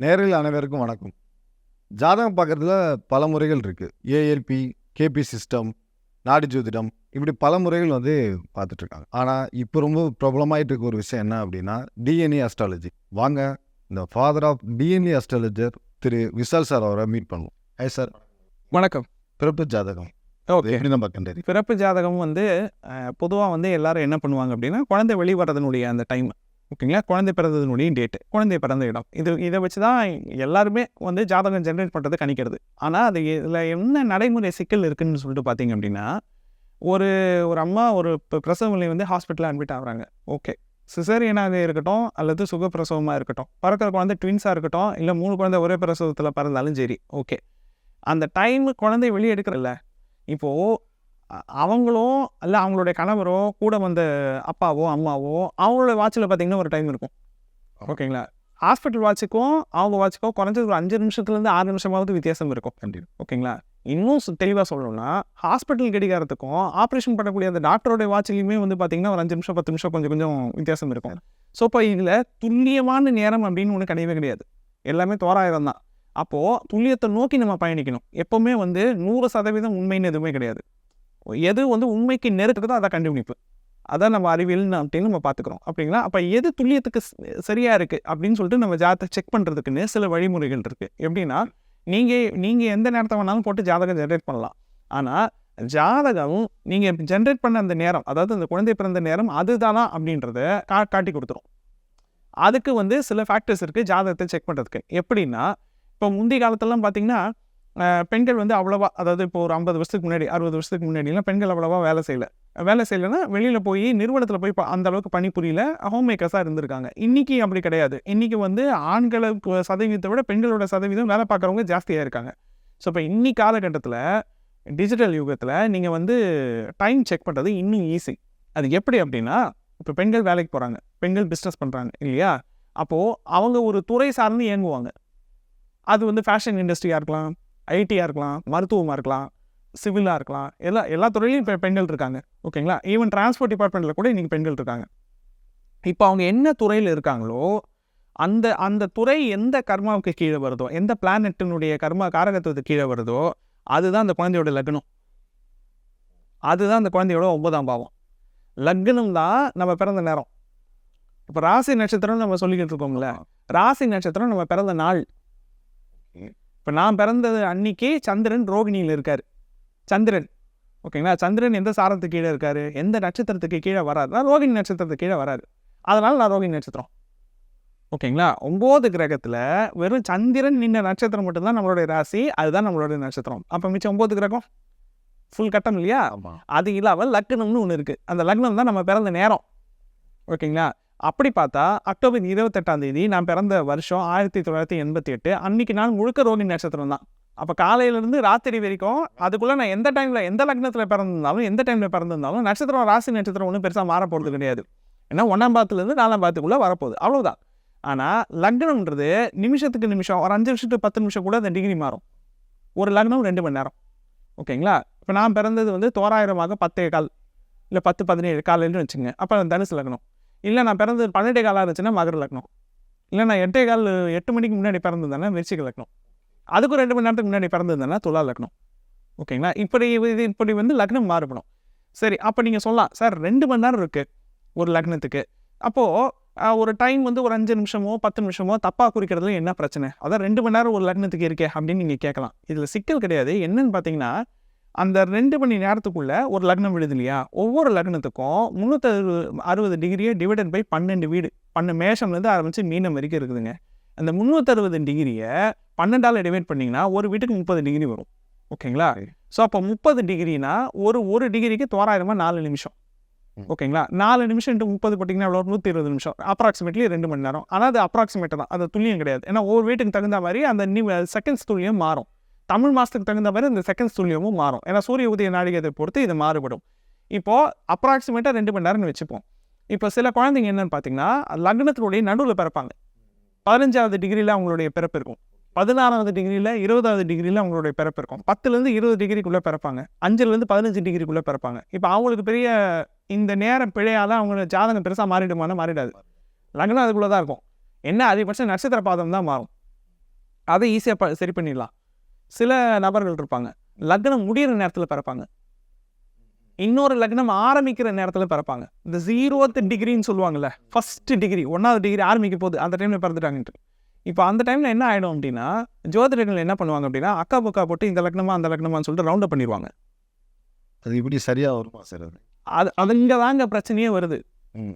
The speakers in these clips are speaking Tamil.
நேரில் அனைவருக்கும் வணக்கம். ஜாதகம் பார்க்குறதுல பல முறைகள் இருக்குது ஏஎல்பி கேபி சிஸ்டம் நாடி ஜோதிடம் இப்படி பல முறைகள் வந்து பார்த்துட்ருக்காங்க ஆனால் இப்போ ரொம்ப பிரபலமாயிட்டு இருக்க ஒரு விஷயம் என்ன அப்படின்னா டிஎன்ஏ அஸ்ட்ராலஜி வாங்க இந்த ஃபாதர் ஆஃப் டிஎன்ஏ அஸ்ட்ராலஜர் திரு விஷால் சார் அவரை மீட் பண்ணுவோம். ஹை சார் வணக்கம். பிறப்பு ஜாதகம். எப்படி நம்ம பிறப்பு ஜாதகம் வந்து பொதுவாக வந்து எல்லாரும் என்ன பண்ணுவாங்க அப்படின்னா குழந்தை வெளிவரதனுடைய அந்த டைம் ஓகேங்களா? குழந்தை பிறந்ததுனுடைய டேட்டு குழந்தை பிறந்த இடம். இது இதை வச்சு தான் எல்லாருமே வந்து ஜாதகம் ஜென்ரேட் பண்ணுறது கணிக்கிறது. ஆனால் அது இதில் என்ன நடைமுறை சிக்கல் இருக்குதுன்னு சொல்லிட்டு பார்த்தீங்க அப்படின்னா ஒரு ஒரு அம்மா ஒரு ப- பிரசவ நிலை வந்து ஹாஸ்பிட்டலில் அட்மிட் ஆகுறாங்க. ஓகே. சிசேரியனாக இருக்கட்டும் அல்லது சுகப்பிரசவமாக இருக்கட்டும். பிறக்கிற குழந்தை ட்வின்ஸாக இருக்கட்டும் இல்லை மூணு குழந்தை ஒரே பிரசவத்தில் பிறந்தாலும் சரி. ஓகே. அந்த டைம் குழந்தை வெளியே எடுக்கிறல்ல. இப்போது அவங்களும் இல்லை அவங்களுடைய கணவரோ கூட வந்த அப்பாவோ அம்மாவோ அவங்களோட வாட்சில் பார்த்தீங்கன்னா ஒரு டைம் இருக்கும். ஓகேங்களா? ஹாஸ்பிட்டல் வாட்சுக்கும் அவங்க வாட்சுக்கும் குறைஞ்சது ஒரு அஞ்சு நிமிஷத்துலேருந்து ஆறு நிமிஷமாவது வித்தியாசம் இருக்கும். கண்டிப்பாக ஓகேங்களா? இன்னும் தெளிவாக சொல்லணும்னா ஹாஸ்பிட்டல் கடிகாரத்துக்கும் ஆப்ரேஷன் பண்ணக்கூடிய அந்த டாக்டரோட வாட்சிலையுமே வந்து பார்த்தீங்கன்னா ஒரு அஞ்சு நிமிஷம் பத்து நிமிஷம் கொஞ்சம் கொஞ்சம் வித்தியாசம் இருக்கும். ஸோ இப்போ இதில் துல்லியமான நேரம் அப்படின்னு ஒன்று கிடையவே கிடையாது. எல்லாமே தோராயிரம் தான் அப்போது துல்லியத்தை நோக்கி நம்ம பயணிக்கணும். எப்போவுமே வந்து நூறு சதவீதம் உண்மைன்னு எதுவுமே கிடையாது. எது வந்து உண்மைக்கு நெருக்குதோ அதை கண்டுபிடிப்பு. அதான் நம்ம அறிவியல் அப்படின்னு நம்ம பார்த்துக்கிறோம் அப்படிங்களா? அப்போ எது துல்லியத்துக்கு சரியாக இருக்குது அப்படின்னு சொல்லிட்டு நம்ம ஜாதகத்தை செக் பண்ணுறதுக்குன்னு சில வழிமுறைகள் இருக்குது எப்படின்னா நீங்கள் நீங்கள் எந்த நேரத்தை வேணாலும் போட்டு ஜாதகம் ஜென்ரேட் பண்ணலாம். ஆனால் ஜாதகம் நீங்கள் ஜென்ரேட் பண்ண அந்த நேரம் அதாவது அந்த குழந்தை பிறந்த நேரம் அதுதானா அப்படின்றத கா காட்டி கொடுத்துரும். அதுக்கு வந்து சில ஃபேக்டர்ஸ் இருக்குது ஜாதகத்தை செக் பண்ணுறதுக்கு எப்படின்னா இப்போ முந்தைய காலத்திலலாம் பார்த்தீங்கன்னா பெண்கள் வந்து அவ்வளோவா அதாவது இப்போ ஒரு ஐம்பது வருஷத்துக்கு முன்னாடி அறுபது வருஷத்துக்கு முன்னாடிலாம் பெண்கள் அவ்வளவா வேலை செய்யல. வேலை செய்யலைன்னா வெளியில் போய் நிறுவனத்தில் போய் அந்த அளவுக்கு பணிபுரியல ஹோம் மேக்கர்ஸாக இருந்திருக்காங்க. இன்றைக்கி அப்படி கிடையாது. இன்றைக்கி வந்து ஆண்களுக்கு சதவீதத்தை விட பெண்களோட சதவீதம் வேலை பார்க்குறவங்க ஜாஸ்தியாக இருக்காங்க. ஸோ இப்போ இன்னி காலகட்டத்தில் டிஜிட்டல் யுகத்தில் நீங்கள் வந்து டைம் செக் பண்ணுறது இன்னும் ஈஸி. அது எப்படி அப்படின்னா இப்போ பெண்கள் வேலைக்கு போகிறாங்க பெண்கள் பிஸ்னஸ் பண்ணுறாங்க இல்லையா? அப்போது அவங்க ஒரு துறை சார்ந்து இயங்குவாங்க. அது வந்து ஃபேஷன் இண்டஸ்ட்ரியாக இருக்கலாம் ஐடியாக இருக்கலாம் மருத்துவமாக இருக்கலாம் சிவிலாக இருக்கலாம் எல்லா எல்லா துறையிலையும் இப்போ பெண்கள் இருக்காங்க. ஓகேங்களா? ஈவன் டிரான்ஸ்போர்ட் டிபார்ட்மெண்ட்டில் கூட இன்றைக்கி பெண்கள் இருக்காங்க. இப்போ அவங்க என்ன துறையில் இருக்காங்களோ அந்த அந்த துறை எந்த கர்மாவுக்கு கீழே வருதோ எந்த பிளானட்டினுடைய கர்மா காரகத்துவத்துக்கு கீழே வருதோ அதுதான் அந்த குழந்தையோட லக்னம். அதுதான் அந்த குழந்தையோட ஒன்பதாம் பாவம். லக்னம் தான் நம்ம பிறந்த நேரம். இப்போ ராசி நட்சத்திரம் நம்ம சொல்லிக்கிட்டு இருக்கோம்ல. ராசி நட்சத்திரம் நம்ம பிறந்த நாள். இப்போ நான் பிறந்தது அன்னைக்கு சந்திரன் ரோகிணியில் இருக்கார். சந்திரன். ஓகேங்களா? சந்திரன் எந்த சாரத்துக்கு கீழே இருக்காரு? எந்த நட்சத்திரத்துக்கு கீழே வராருன்னா ரோகிணி நட்சத்திரத்துக்கு கீழே வராரு. அதனால நான் ரோகிணி நட்சத்திரம். ஓகேங்களா? ஒம்பது கிரகத்தில் வெறும் சந்திரன் நின்ன நட்சத்திரம் மட்டும்தான் நம்மளுடைய ராசி அதுதான் நம்மளுடைய நட்சத்திரம். அப்போ மிச்சம் ஒம்பது கிரகம்? ஃபுல் கட்டம் இல்லையா? அது இல்லாமல் லக்னம்னு ஒன்று இருக்குது அந்த லக்னம் தான் நம்ம பிறந்த நேரம். ஓகேங்களா? அப்படி பார்த்தா அக்டோபர் இருபத்தெட்டாம் தேதி நான் பிறந்த வருஷம் ஆயிரத்தி தொள்ளாயிரத்தி எண்பத்தி எட்டு. அன்னைக்கு நான் முழுக்க ரோகிணி நட்சத்திரம் தான். அப்போ காலையிலேருந்து ராத்திரி வரைக்கும் அதுக்குள்ளே நான் எந்த டைமில் எந்த லக்னத்தில் பிறந்திருந்தாலும் எந்த டைமில் பிறந்திருந்தாலும் நட்சத்திரம் ராசி நட்சத்திரம் ஒன்றும் பெருசாக மாற போகிறது கிடையாது. ஏன்னா ஒன்றாம் பாத்துலேருந்து நாலாம் பாத்துக்குள்ளே வரப்போகுது. அவ்வளவுதான். ஆனால் லக்னம்ன்றது நிமிஷத்துக்கு நிமிஷம் ஒரு அஞ்சு நிமிஷத்துக்கு பத்து நிமிஷம் கூட அந்த டிகிரி மாறும். ஒரு லக்னம் ரெண்டு மணி நேரம். ஓகேங்களா? இப்போ நான் பிறந்தது வந்து தோராயிரமாக பத்தே கால் இல்லை பத்து பதினேழு காலையில்னு வச்சுங்க அப்போ தனுசு லக்னம். இல்லை நான் பிறந்தது பன்னெண்டே காலாக இருந்துச்சுன்னா மகர லக்னம். இல்லை நான் எட்டே கால் எட்டு மணிக்கு முன்னாடி பிறந்திருந்தேன்னா விருச்சிக லக்னம். அதுக்கும் ரெண்டு மணி நேரத்துக்கு முன்னாடி பிறந்திருந்தேன்னா துலா லக்னம். ஓகேங்களா? இப்படி இது இப்படி வந்து லக்னம் மாறுபடும். சரி அப்போ நீங்கள் சொல்லலாம் சார் ரெண்டு மணி நேரம் இருக்குது ஒரு லக்னத்துக்கு. அப்போது ஒரு டைம் வந்து ஒரு அஞ்சு நிமிஷமோ பத்து நிமிஷமோ தப்பாக குறிக்கிறதுல என்ன பிரச்சனை? அதான் ரெண்டு மணி நேரம் ஒரு லக்னத்துக்கு இருக்கே அப்படின்னு நீங்கள் கேட்கலாம். இதில் சிக்கல் கிடையாது. என்னன்னு பார்த்தீங்கன்னா அந்த ரெண்டு மணி நேரத்துக்குள்ள ஒரு லக்னம் விழுது இல்லையா? ஒவ்வொரு லக்னத்துக்கும் முந்நூற்றி அறுபது டிகிரியை டிவைடட் பை பன்னெண்டு வீடு பன்னெண்டு மேஷம்லேருந்து ஆரம்பித்து மீனம் வரைக்கும் இருக்குதுங்க. அந்த முந்நூற்றறுபது டிகிரியை பன்னெண்டால் டிவைட் பண்ணிங்கன்னா ஒரு வீட்டுக்கு முப்பது டிகிரி வரும். ஓகேங்களா? ஸோ அப்போ முப்பது டிகிரினா ஒரு ஒரு டிகிரிக்கு தோராயிரமாக நாலு நிமிஷம். ஓகேங்களா? நாலு நிமிஷம் இன்ட்டு முப்பது போட்டிங்கன்னா எவ்வளோ நூற்றி இருபது நிமிஷம். அப்ராக்சிமேட்லி ரெண்டு மணி நேரம். ஆனால் அது அப்ராக்சிமேட் தான். அது துல்லியம் கிடையாது. ஏன்னா ஒவ்வொரு வீட்டுக்கு தகுந்த மாதிரி அந்த செகண்ட்ஸ் துல்லியம் மாறும். தமிழ் மாதத்துக்கு தகுந்த மாதிரி இந்த செகண்ட் துல்லியமும் மாறும். ஏன்னா சூரிய உதய நாளிகத்தை பொறுத்து இது மாறுபடும். இப்போது அப்ராக்சிமேட்டாக ரெண்டு மணி நேரம்னு வச்சுப்போம். இப்போ சில குழந்தைங்க என்னென்னு பார்த்தீங்கன்னா லக்னத்தினுடைய நடுவில் பிறப்பாங்க. பதினஞ்சாவது டிகிரியில் அவங்களுடைய பிறப்பு இருக்கும். பதினாறாவது டிகிரியில் இருபதாவது டிகிரியில் அவங்களுடைய பிறப்பு இருக்கும். பத்துலேருந்து இருபது டிகிரிக்குள்ளே பிறப்பாங்க. அஞ்சுலேருந்து பதினஞ்சு டிகிரிக்குள்ளே பிறப்பாங்க. இப்போ அவங்களுக்கு பெரிய இந்த நேரம் பிழையால் அவங்களோட ஜாதகம் பெருசாக மாறிடுமானா மாறிடாது. லக்னம் அதுக்குள்ளே தான் இருக்கும். என்ன அதிகபட்சம் நட்சத்திர பாதம் தான் மாறும். அதை ஈஸியாக ப சரி பண்ணிடலாம். சில நபர்கள் இருப்பாங்க. லக்னம் முடியிற நேரத்தில் பிறப்பாங்க. இன்னொரு லக்னம் ஆரம்பிக்கிற நேரத்தில் பிறப்பாங்க. இந்த ஜீரோத்து டிகிரின்னு சொல்லுவாங்கல்ல ஃபர்ஸ்ட் டிகிரி ஒன்றாவது டிகிரி ஆரம்பிக்க போகுது. அந்த டைமில் பிறந்துட்டாங்கன்ட்டு. இப்போ அந்த டைமில் என்ன ஆகிடும் அப்படின்னா ஜோதிடர்கள் என்ன பண்ணுவாங்க அப்படின்னா அக்கா பக்கா போட்டு இந்த லக்னமா அந்த லக்னமான்னு சொல்லிட்டு ரவுண்ட் பண்ணிடுவாங்க அது இப்படி சரியா வருமா சார் அது? அது அது இங்கே தாங்க பிரச்சனையே வருது.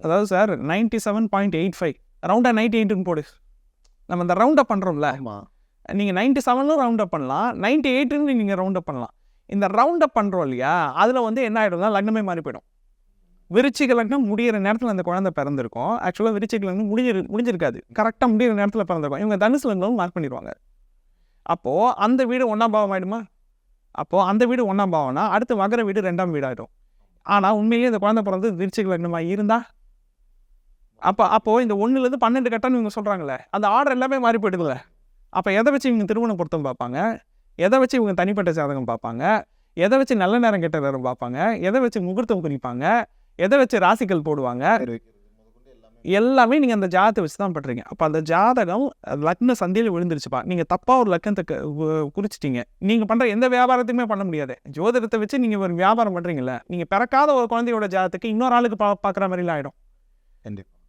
அதாவது sir ninety seven point eight five ரவுண்டாக நைன்டி எயிட்டுன்னு போடு. நம்ம இந்த ரவுண்டப் பண்ணுறோம்ல நீங்கள் நைன்ட்டி செவனும் ரவுண்ட் அப் பண்ணலாம். நைன்ட்டி எயிட்டுன்னு நீங்கள் ரவுண்ட் அப் பண்ணலாம். இந்த ரவுண்ட் அப் பண்ணுறோம் இல்லையா? அதில் வந்து என்ன ஆகிடும்னா லக்னமே மாறி போயிடும். விருச்சிக லக்னம் முடிகிற நேரத்தில் அந்த குழந்தை பிறந்திருக்கும். ஆக்சுவலாக விருச்சிக லக்னம் முடிஞ்சிரு முடிஞ்சிருக்காது. கரெக்டாக முடிகிற நேரத்தில் பிறந்திருக்கும். இவங்க தனுசு லக்னமும் மார்க் பண்ணிடுவாங்க. அப்போது அந்த வீடு ஒன்றாம் பாவம் ஆகிடுமா அப்போது அந்த வீடு ஒன்றாம் பாவம்னா அடுத்து மகர வீடு ரெண்டாம் வீடாகிடும் ஆனால் உண்மையிலேயே இந்த குழந்தை பிறந்து விருச்சிக லக்னமாக இருந்தா? அப்போ அப்போது இந்த ஒன்றுலேருந்து பன்னெண்டு கட்டம்னு இவங்க சொல்கிறாங்களே அந்த ஆர்டர் எல்லாமே மாறி போயிடுதுல்ல. அப்போ எதை வச்சு இவங்க திருமண பொருத்தம் பார்ப்பாங்க? எதை வச்சு இவங்க தனிப்பட்ட ஜாதகம் பார்ப்பாங்க? எதை வச்சு நல்ல நேரம் கெட்ட நேரம் பார்ப்பாங்க? எதை வச்சு முகூர்த்தம் குறிப்பாங்க எதை வச்சு ராசிகள் போடுவாங்க? எல்லாமே நீங்கள் அந்த ஜாதகத்தை வச்சு தான் பண்ணுறீங்க அப்போ அந்த ஜாதகம் லக்ன சந்தையில் விழுந்துருச்சுப்பா. நீங்கள் தப்பாக ஒரு லக்கணத்தை குறிச்சிட்டீங்க. நீங்கள் பண்ணுற எந்த வியாபாரத்தையுமே பண்ண முடியாது. ஜோதிடத்தை வச்சு நீங்கள் ஒரு வியாபாரம் பண்ணுறீங்கல்ல நீங்கள் பிறக்காத ஒரு குழந்தையோட ஜாதகத்துக்கு இன்னொரு ஆளுக்கு பா பார்க்குற மாதிரிலாம் ஆகிடும்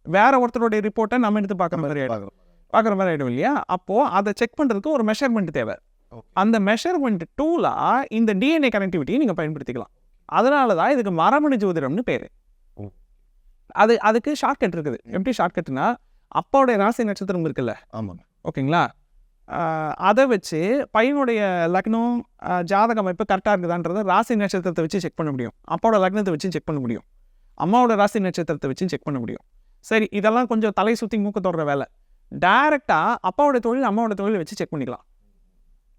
வேற ஒருத்தருடைய ரிப்போர்ட்டை நம்ம எடுத்து பார்க்குற மாதிரி ஆகிடும். பார்க்குற மாதிரி ஆகிடும் இல்லையா? அப்போது அதை செக் பண்ணுறதுக்கு ஒரு மெஷர்மெண்ட் தேவை. அந்த மெஷர்மெண்ட் டூலாக இந்த டிஎன்ஏ கனெக்டிவிட்டியை நீங்கள் பயன்படுத்திக்கலாம். அதனால தான் இதுக்கு மரபணு ஜோதிடம்னு பேர். அது அதுக்கு ஷார்ட்கட் இருக்குது. எப்படி ஷார்ட்கட்னா அப்பாவுடைய ராசி நட்சத்திரம் இருக்குல்ல? ஆமாங்க. ஓகேங்களா? அதை வச்சு பையனுடைய லக்னம் ஜாதக அமைப்பு கரெக்டாக இருக்குதான்றதை ராசி நட்சத்திரத்தை வச்சு செக் பண்ண முடியும். அப்பாவோட லக்னத்தை வச்சு செக் பண்ண முடியும். அம்மாவோட ராசி நட்சத்திரத்தை வச்சு செக் பண்ண முடியும். சரி இதெல்லாம் கொஞ்சம் தலை சுற்றி மூக்க தொடர வேலை. டைரெக்டாக அப்பாவோட தொழில் அம்மாவோட தொழில் வச்சு செக் பண்ணிக்கலாம்.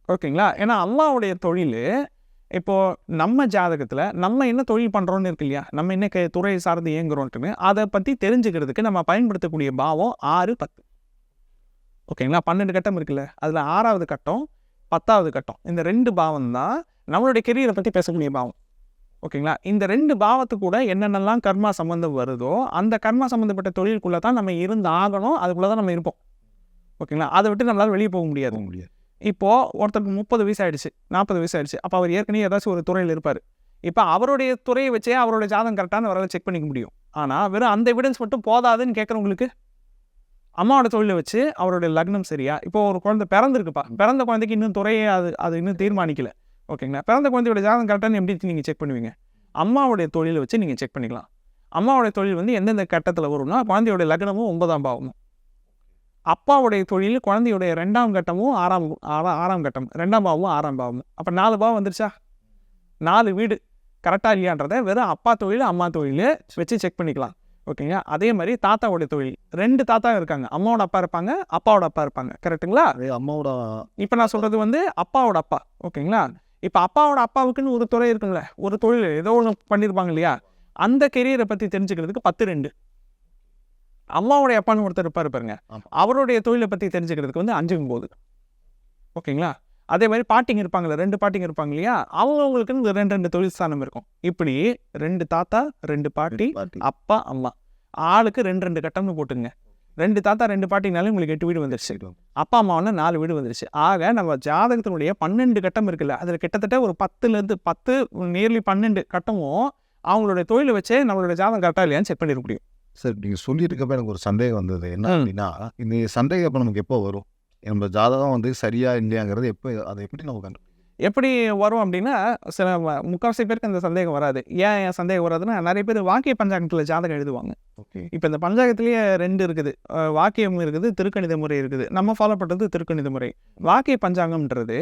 ஓகேங்களா ஏன்னா அம்மாவுடைய தொழில் இப்போது நம்ம ஜாதகத்தில் நம்ம என்ன தொழில் பண்ணுறோன்னு இருக்கு இல்லையா? நம்ம என்ன க- சார்ந்து இயங்குறோன்ட்டுன்னு அதை பற்றி தெரிஞ்சுக்கிறதுக்கு நம்ம பயன்படுத்தக்கூடிய பாவம் ஆறு பத்து. ஓகேங்களா பன்னெண்டு கட்டம் இருக்குல்ல? அதில் ஆறாவது கட்டம் பத்தாவது கட்டம். இந்த ரெண்டு பாவம் தான் நம்மளுடைய கெரியரை பற்றி பேசக்கூடிய பாவம். ஓகேங்களா? இந்த ரெண்டு பாவத்துக்கு கூட என்னென்னலாம் கர்மா சம்மந்தம் வருதோ அந்த கர்மா சம்மந்தப்பட்ட தொழிலுக்குள்ளே தான் நம்ம இருந்து ஆகணும் அதுக்குள்ளே தான் நம்ம இருப்போம். ஓகேங்களா? அதை விட்டு நம்மளால் வெளியே போக முடியாது. முடியாது. இப்போது ஒருத்தருக்கு முப்பது வயசு ஆயிடுச்சு நாற்பது வயசு ஆயிடுச்சு அப்போ அவர் ஏற்கனவே ஏதாச்சும் ஒரு துறையில் இருப்பார். இப்போ அவருடைய துறையை வச்சே அவருடைய ஜாதகம் கரெக்டான அவரால் செக் பண்ணிக்க முடியும். ஆனால் வெறும் அந்த எவிடன்ஸ் மட்டும் போதாதுன்னு கேட்குறவங்களுக்கு அம்மாவோட தொழிலை வச்சு அவருடைய லக்னம் சரியா? இப்போ ஒரு குழந்தை பிறந்திருக்குப்பா. பிறந்த குழந்தைக்கு இன்னும் துறையே அது அது இன்னும் தீர்மானிக்கல. ஓகேங்களா? பிறந்த குழந்தையோட ஜாதகம் கரெக்டானு எப்படி நீங்கள் செக் பண்ணுவீங்க? அம்மாவுடைய தொழிலை வச்சு நீங்கள் செக் பண்ணிக்கலாம். அம்மாவுடைய தொழில் வந்து எந்தெந்த கட்டத்தில் வரும்னா குழந்தையோட லக்னமும் ஒன்பதாம் பாவமும். அப்பாவுடைய தொழில் குழந்தையுடைய ரெண்டாம் கட்டமும் ஆறாம் ஆறா- ஆறாம் கட்டம் ரெண்டாம் பாவமும் ஆறாம் பாவமும். அப்போ நாலு பாவம் வந்துருச்சா? நாலு வீடு. கரெக்டாக இல்லையான்றதை வெறும் அப்பா தொழில் அம்மா தொழில் வச்சு செக் பண்ணிக்கலாம். ஓகேங்க அதே மாதிரி தாத்தாவுடைய தொழில். ரெண்டு தாத்தா இருக்காங்க. அம்மாவோட அப்பா இருப்பாங்க அப்பாவோட அப்பா இருப்பாங்க. கரெக்ட்டுங்களா அதே அம்மாவோட இப்போ நான் சொல்கிறது வந்து அப்பாவோட அப்பா. ஓகேங்களா? இப்போ அப்பாவோட அப்பாவுக்குன்னு ஒரு துறை இருக்குங்களே ஒரு தொழில் ஏதோ ஒன்று பண்ணியிருப்பாங்க இல்லையா? அந்த கெரியரை பற்றி தெரிஞ்சுக்கிறதுக்கு பத்து ரெண்டு. அம்மாவுடைய அப்பான்னு ஒருத்தர் இருப்பார் பாருங்க. அவருடைய தொழிலை பற்றி தெரிஞ்சுக்கிறதுக்கு வந்து அஞ்சு போகுது ஓகேங்களா? அதே மாதிரி பாட்டிங்க இருப்பாங்களே ரெண்டு பாட்டிங்க இருப்பாங்க இல்லையா? அவங்கவுங்களுக்குன்னு ரெண்டு ரெண்டு தொழில் ஸ்தானம் இருக்கும். இப்படி ரெண்டு தாத்தா ரெண்டு பாட்டி பாட்டி. அப்பா அம்மா. ஆளுக்கு ரெண்டு ரெண்டு கட்டம்னு போட்டுங்க ரெண்டு தாத்தா ரெண்டு பாட்டினாலும் உங்களுக்கு எட்டு வீடு வந்துருச்சு. அப்பா அம்மாவுன்னா நாலு வீடு வந்துருச்சு. ஆக நம்ம ஜாதகத்தினுடைய பன்னெண்டு கட்டம் இருக்குல்ல அதில் கிட்டத்தட்ட ஒரு பத்துலேருந்து பத்து நியர்லி பன்னெண்டு கட்டமும் அவங்களுடைய தொழிலை வச்சே நம்மளோட ஜாதகம் கரெக்டாக இல்லையான்னு செக் பண்ணிட முடியும். சார் நீங்க சொல்லிட்டு இருக்கப்ப எனக்கு ஒரு சந்தேகம் வந்தது. என்ன. அப்படின்னா இந்த சந்தேகம் அப்ப நமக்கு எப்போ வரும்? நம்ம ஜாதகம் வந்து சரியா இல்லையாங்கிறது எப்போ அதை எப்படி நம்ம கண்டு எப்படி வரும் அப்படின்னா சில ம- முக்காவாசி பேருக்கு அந்த சந்தேகம் வராது. ஏன் என் சந்தேகம் வராதுன்னா நிறைய பேர் வாக்கிய பஞ்சாங்கத்தில் ஜாதகம் எழுதுவாங்க. ஓகே. இப்போ இந்த பஞ்சாங்கத்திலேயே ரெண்டு இருக்குது. வாக்கியம் இருக்குது திருக்கணித முறை இருக்குது. நம்ம ஃபாலோ பண்ணுறது திருக்கணித முறை. வாக்கிய பஞ்சாங்கம்ன்றது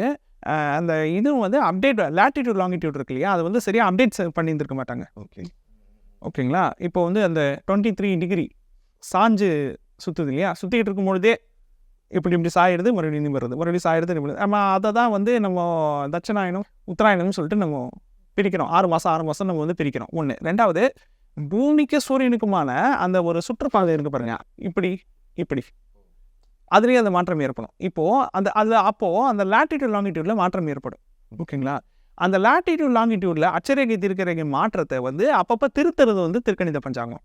அந்த இதுவும் வந்து அப்டேட் லேட்டிடியூட் லாங்கிடியூட் இருக்கு இல்லையா? அது வந்து சரியாக அப்டேட் பண்ணியிருந்திருக்க மாட்டாங்க. ஓகே. ஓகேங்களா? இப்போ வந்து அந்த டுவெண்ட்டி த்ரீ டிகிரி சாஞ்சு சுற்றுது இல்லையா? சுற்றிக்கிட்டு இருக்கும் பொழுதே இப்படி இப்படி சாயிடுது மறுபடியும் நிமிடுறது மறுபடியும் சாயிடுது நிமிடுது நம்ம அதை தான் வந்து நம்ம தட்சணாயனம் உத்தராயணம்னு சொல்லிட்டு நம்ம பிரிக்கிறோம். ஆறு மாதம் ஆறு மாதம் நம்ம வந்து பிரிக்கிறோம். ஒன்று ரெண்டாவது பூமிக்கு சூரியனுக்குமான அந்த ஒரு சுற்றுப்பாதை இருக்கு பாருங்க. இப்படி இப்படி. அதுலேயே அந்த மாற்றம் ஏற்படும். இப்போது அந்த அது அப்போது அந்த லாட்டிடியூட் லாங்கிடியூடில் மாற்றம் ஏற்படும். ஓகேங்களா? அந்த லாட்டிடியூட் லாங்கிடியூடில் அச்சரேகை திருக்கரேகை மாற்றத்தை வந்து அப்பப்போ திருத்துறது வந்து திருக்கணித பஞ்சாங்கம்.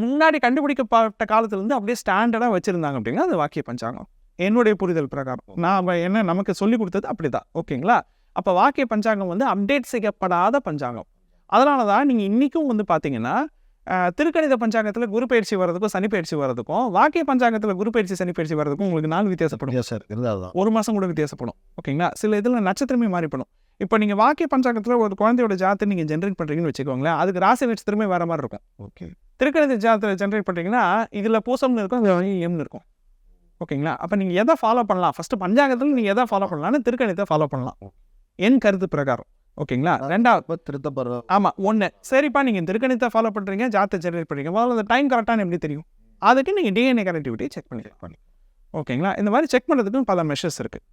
முன்னாடி கண்டுபிடிக்கப்பட்ட காலத்துல இருந்து அப்படியே ஸ்டாண்டர்டாக வச்சுருந்தாங்க அப்படின்னா அது வாக்கிய பஞ்சாங்கம். என்னுடைய புரிதல் பிரகாரம். நான் என்ன நமக்கு சொல்லி கொடுத்தது அப்படிதான். ஓகேங்களா? அப்போ வாக்கிய பஞ்சாங்கம் வந்து அப்டேட் செய்யப்படாத பஞ்சாங்கம். அதனால தான் நீங்கள் இன்றைக்கும் வந்து பார்த்தீங்கன்னா திருக்கணித பஞ்சாங்கத்தில் குரு பயிற்சி வர்றதுக்கும் சனி பயிற்சி வர்றதுக்கும் வாக்கிய பஞ்சாங்கத்தில் குரு பயிற்சி சனி பயிற்சி வர்றதுக்கும் உங்களுக்கு நாள் வித்தியாசப்படும். அதுதான் ஒரு மாதம் கூட வித்தியாசப்படும். ஓகேங்களா? சில இதில் நட்சத்திரமே மாறிப்படும். இப்போ நீங்கள் வாக்கிய பஞ்சாங்கத்தில் ஒரு குழந்தையோட ஜாத்தை நீங்கள் ஜென்ரேட் பண்ணுறீங்கன்னு வச்சுக்கோங்களேன் அதுக்கு ராசி நட்சத்திரமே வேறு மாதிரி இருக்கும். ஓகே திருக்கணித ஜாதத்தை ஜென்ரேட் பண்ணுறீங்கன்னா இதில் பூசம்னு இருக்கும் அதில் எம்னு இருக்கும். ஓகேங்களா அப்போ நீங்கள் எதை ஃபாலோ பண்ணலாம்? ஃபஸ்ட்டு பஞ்சாங்கத்தில் நீங்கள் எதை ஃபாலோ பண்ணலாம்னு திருக்கணிதத்தை ஃபாலோ பண்ணலாம். என் கருத்து பிரகாரம். ஓகேங்களா ரெண்டாவது திருத்தப்படுற ஆமாம் ஒன்று சரிப்பா நீங்கள் திருக்கணிதத்தை ஃபாலோ பண்ணுறீங்க ஜாத்தை ஜென்ரேட் பண்ணுறீங்க முதல்ல அந்த டைம் கரெக்டான எப்படி தெரியும்? அதுக்கு நீங்கள் டிஎன்ஏ கனெக்டிவிட்டி செக் பண்ணி பண்ணி ஓகேங்களா இந்த மாதிரி செக் பண்ணுறதுக்கும் பல மெஷர்ஸ் இருக்குது